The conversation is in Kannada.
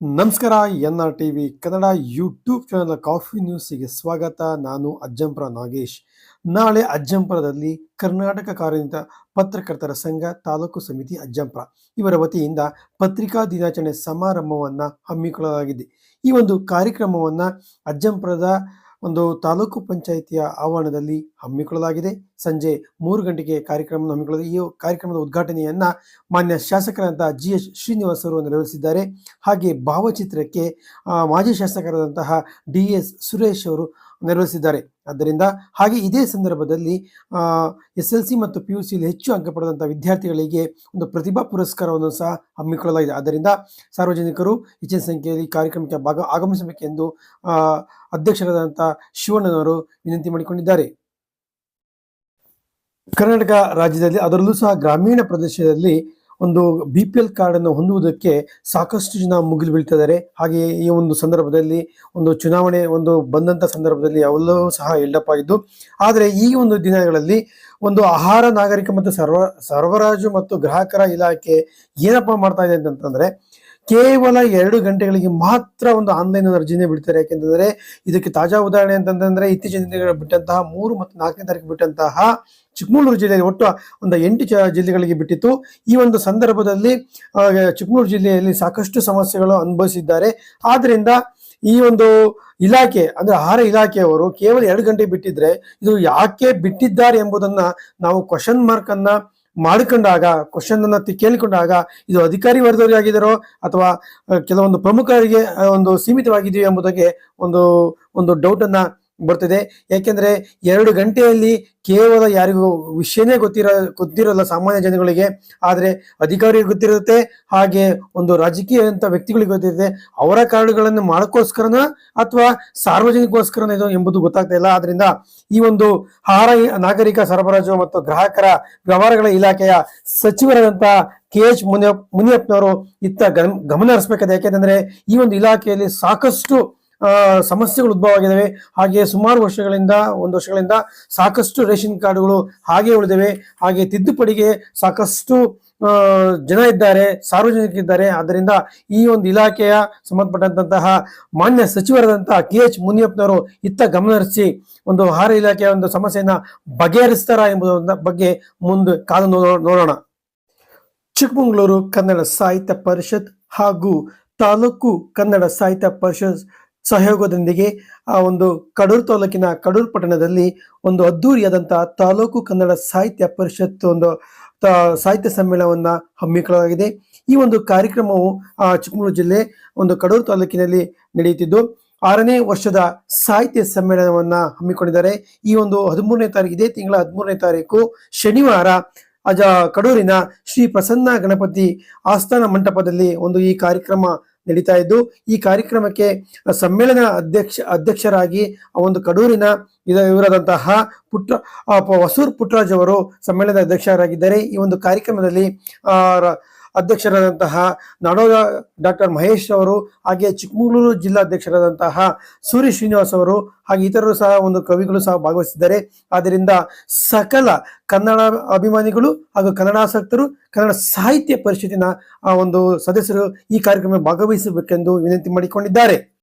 ನಮಸ್ಕಾರ, N R T V Kannada YouTube channel coffee ನ್ಯೂಸಿಗೆ ಸ್ವಾಗತ. ನಾನು ಅಜ್ಜಂಪುರ ನಾಗೇಶ್. ನಾಳೆ ಅಜ್ಜಂಪುರದಲ್ಲಿ ಕರ್ನಾಟಕ ಕಾರ್ಯನಿರತ ಪತ್ರಕರ್ತರ ಸಂಘ ತಾಲೂಕು ಸಮಿತಿ ಅಜ್ಜಂಪುರ. ಇವರ ವತಿಯಿಂದ ಪತ್ರಿಕಾ ದಿನಾಚರಣೆ ಸಮಾರಂಭವನ್ನು ಹಮ್ಮಿಕೊಳ್ಳಲಾಗಿದೆ. ಈ ಒಂದು ಕಾರ್ಯಕ್ರಮವನ್ನು ಅಜ್ಜಂಪುರದ ಒಂದು ತಾಲೂಕು ಪಂಚಾಯಿತಿಯ ಆವರಣದಲ್ಲಿ ಹಮ್ಮಿಕೊಳ್ಳಲಾಗಿದೆ. ಸಂಜೆ ಮೂರು ಗಂಟೆಗೆ ಕಾರ್ಯಕ್ರಮ ಹಮ್ಮಿಕೊಳ್ಳಲಾಗಿದೆ ಈ ಕಾರ್ಯಕ್ರಮದ ಉದ್ಘಾಟನೆಯನ್ನ ಮಾನ್ಯ ಶಾಸಕರಾದಂತಹ ಜಿ ಎಸ್ ಶ್ರೀನಿವಾಸ್ ಅವರು ನೆರವೇರಿಸಿದ್ದಾರೆ ಹಾಗೆ ಭಾವಚಿತ್ರಕ್ಕೆ ಮಾಜಿ ಶಾಸಕರಾದಂತಹ ಡಿ ಎಸ್ ಸುರೇಶ್ ಅವರು ನೆರವೇರಿಸಿದ್ದಾರೆ ಆದ್ದರಿಂದ ಹಾಗೆ ಇದೇ ಸಂದರ್ಭದಲ್ಲಿ ಎಸ್ ಎಲ್ ಸಿ ಮತ್ತು ಪಿ ಯು ಸಿಯಲ್ಲಿ ಹೆಚ್ಚು ಅಂಕ ಪಡೆದಂಥ ವಿದ್ಯಾರ್ಥಿಗಳಿಗೆ ಒಂದು ಪ್ರತಿಭಾ ಪುರಸ್ಕಾರವನ್ನು ಸಹ ಹಮ್ಮಿಕೊಳ್ಳಲಾಗಿದೆ. ಆದ್ದರಿಂದ ಸಾರ್ವಜನಿಕರು ಹೆಚ್ಚಿನ ಸಂಖ್ಯೆಯಲ್ಲಿ ಕಾರ್ಯಕ್ರಮಕ್ಕೆ ಭಾಗ ಆಗಮಿಸಬೇಕೆಂದು ಅಧ್ಯಕ್ಷರಾದಂಥ ಶಿವಣ್ಣನವರು ವಿನಂತಿ ಮಾಡಿಕೊಂಡಿದ್ದಾರೆ. ಕರ್ನಾಟಕ ರಾಜ್ಯದಲ್ಲಿ ಅದರಲ್ಲೂ ಸಹ ಗ್ರಾಮೀಣ ಪ್ರದೇಶದಲ್ಲಿ ಒಂದು ಬಿ ಪಿ ಎಲ್ ಕಾರ್ಡ್ ಅನ್ನು ಹೊಂದುವುದಕ್ಕೆ ಸಾಕಷ್ಟು ಜನ ಮುಗಿಲು ಬೀಳ್ತಿದ್ದಾರೆ. ಹಾಗೆ ಈ ಒಂದು ಸಂದರ್ಭದಲ್ಲಿ ಒಂದು ಚುನಾವಣೆ ಒಂದು ಬಂದಂತ ಸಂದರ್ಭದಲ್ಲಿ ಅವೆಲ್ಲವೂ ಸಹ ಎಲ್ಡಪ್ ಆಗಿದ್ದು ಆದರೆ ಈ ಒಂದು ದಿನಗಳಲ್ಲಿ ಒಂದು ಆಹಾರ ನಾಗರಿಕ ಮತ್ತು ಸರ್ವ ಸರಬರಾಜು ಮತ್ತು ಗ್ರಾಹಕರ ಇಲಾಖೆ ಏನಪ್ಪಾ ಮಾಡ್ತಾ ಇದೆ ಅಂತಂದ್ರೆ ಕೇವಲ ಎರಡು ಗಂಟೆಗಳಿಗೆ ಮಾತ್ರ ಒಂದು ಆನ್ಲೈನ್ ಅರ್ಜಿನೇ ಬಿಡ್ತಾರೆ. ಯಾಕೆಂತಂದ್ರೆ ಇದಕ್ಕೆ ತಾಜಾ ಉದಾಹರಣೆ ಅಂತಂದ್ರೆ ಇತ್ತೀಚಿನ ದಿನಗಳ ಬಿಟ್ಟಂತಹ ಮೂರು ಮತ್ತು ನಾಲ್ಕನೇ ತಾರೀಕು ಬಿಟ್ಟಂತಹ ಚಿಕ್ಕಮಗಳೂರು ಜಿಲ್ಲೆಯಲ್ಲಿ ಒಟ್ಟು ಒಂದು ಎಂಟು ಜಿಲ್ಲೆಗಳಿಗೆ ಬಿಟ್ಟಿತ್ತು. ಈ ಒಂದು ಸಂದರ್ಭದಲ್ಲಿ ಚಿಕ್ಕಮಗಳೂರು ಜಿಲ್ಲೆಯಲ್ಲಿ ಸಾಕಷ್ಟು ಸಮಸ್ಯೆಗಳು ಅನುಭವಿಸಿದ್ದಾರೆ. ಆದ್ರಿಂದ ಈ ಒಂದು ಇಲಾಖೆ, ಅಂದ್ರೆ ಆಹಾರ ಇಲಾಖೆಯವರು ಕೇವಲ ಎರಡು ಗಂಟೆ ಬಿಟ್ಟಿದ್ರೆ ಇದು ಯಾಕೆ ಬಿಟ್ಟಿದ್ದಾರೆ ಎಂಬುದನ್ನ ನಾವು ಕ್ವಶನ್ ಮಾರ್ಕ್ ಅನ್ನ ಮಾಡಿಕೊಂಡಾಗ ಕ್ವಶನ್ ಅನ್ನ ಕೇಳಿಕೊಂಡಾಗ, ಇದು ಅಧಿಕಾರಿ ವರ್ಗದವರಿಗೆ ಆಗಿದಾರೋ ಅಥವಾ ಕೆಲವೊಂದು ಪ್ರಮುಖರಿಗೆ ಒಂದು ಸೀಮಿತವಾಗಿದೆಯೋ ಎಂಬುದಕ್ಕೆ ಒಂದು ಒಂದು ಡೌಟ್ ಅನ್ನ ಬರ್ತಿದೆ. ಯಾಕೆಂದ್ರೆ ಎರಡು ಗಂಟೆಯಲ್ಲಿ ಕೇವಲ ಯಾರಿಗೂ ವಿಷಯನೇ ಗೊತ್ತಿರೋ, ಗೊತ್ತಿರಲ್ಲ ಸಾಮಾನ್ಯ ಜನಗಳಿಗೆ. ಆದರೆ ಅಧಿಕಾರಿಗೆ ಗೊತ್ತಿರುತ್ತೆ, ಹಾಗೆ ಒಂದು ರಾಜಕೀಯ ಅಂತ ವ್ಯಕ್ತಿಗಳಿಗೆ ಗೊತ್ತಿರುತ್ತೆ. ಅವರ ಕಾರ್ಡ್ಗಳನ್ನು ಮಾಡೋಕ್ಕೋಸ್ಕರನ ಅಥವಾ ಸಾರ್ವಜನಿಕಗೋಸ್ಕರನ ಇದು ಎಂಬುದು ಗೊತ್ತಾಗ್ತಾ ಇಲ್ಲ. ಆದ್ರಿಂದ ಈ ಒಂದು ಆಹಾರ ನಾಗರಿಕ ಸರಬರಾಜು ಮತ್ತು ಗ್ರಾಹಕರ ವ್ಯವಹಾರಗಳ ಇಲಾಖೆಯ ಸಚಿವರಾದಂತ ಕೆ ಎಚ್ ಮುನಿಯಪ್ ಮುನಿಯಪ್ಪನವರು ಇತ್ತ ಗಮ- ಗಮನ ಹರಿಸಬೇಕಾದ ಈ ಒಂದು ಇಲಾಖೆಯಲ್ಲಿ ಸಾಕಷ್ಟು ಸಮಸ್ಯೆಗಳು ಉದ್ಭವ ಆಗಿದ್ದಾವೆ. ಹಾಗೆ ಸುಮಾರು ವರ್ಷಗಳಿಂದ, ಒಂದು ವರ್ಷಗಳಿಂದ ಸಾಕಷ್ಟು ರೇಷನ್ ಕಾರ್ಡ್ಗಳು ಹಾಗೆ ಉಳಿದಿವೆ. ಹಾಗೆ ತಿದ್ದುಪಡಿಗೆ ಸಾಕಷ್ಟು ಜನ ಇದ್ದಾರೆ ಸಾರ್ವಜನಿಕರಿದ್ದಾರೆ ಆದ್ದರಿಂದ ಈ ಒಂದು ಇಲಾಖೆಯ ಸಂಬಂಧಪಟ್ಟಂತಹ ಮಾನ್ಯ ಸಚಿವರಾದಂತಹ ಕೆ ಎಚ್ ಮುನಿಯಪ್ಪನವರು ಇತ್ತ ಗಮನ ಹರಿಸಿ ಒಂದು ಆಹಾರ ಇಲಾಖೆಯ ಒಂದು ಸಮಸ್ಯೆಯನ್ನು ಬಗೆಹರಿಸ್ತಾರ ಎಂಬುದರ ಬಗ್ಗೆ ಮುಂದೆ ಕಾದು ನೋಡೋಣ. ಚಿಕ್ಕಮಗಳೂರು ಕನ್ನಡ ಸಾಹಿತ್ಯ ಪರಿಷತ್ ಹಾಗೂ ತಾಲೂಕು ಕನ್ನಡ ಸಾಹಿತ್ಯ ಪರಿಷತ್ ಸಹಯೋಗದೊಂದಿಗೆ ಆ ಒಂದು ಕಡೂರು ತಾಲೂಕಿನ ಕಡೂರು ಪಟ್ಟಣದಲ್ಲಿ ಒಂದು ಅದ್ದೂರಿಯಾದಂತಹ ತಾಲೂಕು ಕನ್ನಡ ಸಾಹಿತ್ಯ ಪರಿಷತ್ ಒಂದು ಸಾಹಿತ್ಯ ಸಮ್ಮೇಳನವನ್ನ ಹಮ್ಮಿಕೊಳ್ಳಲಾಗಿದೆ. ಈ ಒಂದು ಕಾರ್ಯಕ್ರಮವು ಆ ಚಿಕ್ಕಮಗಳೂರು ಜಿಲ್ಲೆ ಒಂದು ಕಡೂರು ತಾಲೂಕಿನಲ್ಲಿ ನಡೆಯುತ್ತಿದ್ದು, ಆರನೇ ವರ್ಷದ ಸಾಹಿತ್ಯ ಸಮ್ಮೇಳನವನ್ನ ಹಮ್ಮಿಕೊಂಡಿದ್ದಾರೆ. ಈ ಒಂದು ಹದಿಮೂರನೇ ತಾರೀಕು, ಇದೇ ತಿಂಗಳ ಹದಿಮೂರನೇ ತಾರೀಕು ಶನಿವಾರ ಅಜ, ಕಡೂರಿನ ಶ್ರೀ ಪ್ರಸನ್ನ ಗಣಪತಿ ಆಸ್ಥಾನ ಮಂಟಪದಲ್ಲಿ ಒಂದು ಈ ಕಾರ್ಯಕ್ರಮ ನಡೀತಾ ಇದ್ದು, ಈ ಕಾರ್ಯಕ್ರಮಕ್ಕೆ ಸಮ್ಮೇಳನ ಅಧ್ಯಕ್ಷ, ಅಧ್ಯಕ್ಷರಾಗಿ ಆ ಒಂದು ಕಡೂರಿನ ಇದ ಇವರಾದಂತಹ ಪುಟ್ಟ ವಸೂರ್ ಪುಟ್ಟರಾಜ್ ಅವರು ಸಮ್ಮೇಳನದ ಅಧ್ಯಕ್ಷರಾಗಿದ್ದಾರೆ. ಈ ಒಂದು ಕಾರ್ಯಕ್ರಮದಲ್ಲಿ ಅಧ್ಯಕ್ಷರಾದಂತಹ ನಾಡೋಜ ಡಾಕ್ಟರ್ ಮಹೇಶ್ ಅವರು ಹಾಗೆ ಚಿಕ್ಕಮಗಳೂರು ಜಿಲ್ಲಾಧ್ಯಕ್ಷರಾದಂತಹ ಸೂರ್ಯ ಶ್ರೀನಿವಾಸ್ ಅವರು ಹಾಗೆ ಇತರರು ಸಹ ಒಂದು ಕವಿಗಳು ಸಹ ಭಾಗವಹಿಸಿದ್ದಾರೆ. ಆದ್ದರಿಂದ ಸಕಲ ಕನ್ನಡ ಅಭಿಮಾನಿಗಳು ಹಾಗೂ ಕನ್ನಡಾಸಕ್ತರು ಕನ್ನಡ ಸಾಹಿತ್ಯ ಪರಿಷತ್ತಿನ ಆ ಒಂದು ಸದಸ್ಯರು ಈ ಕಾರ್ಯಕ್ರಮ ಭಾಗವಹಿಸಬೇಕೆಂದು ವಿನಂತಿ ಮಾಡಿಕೊಂಡಿದ್ದಾರೆ.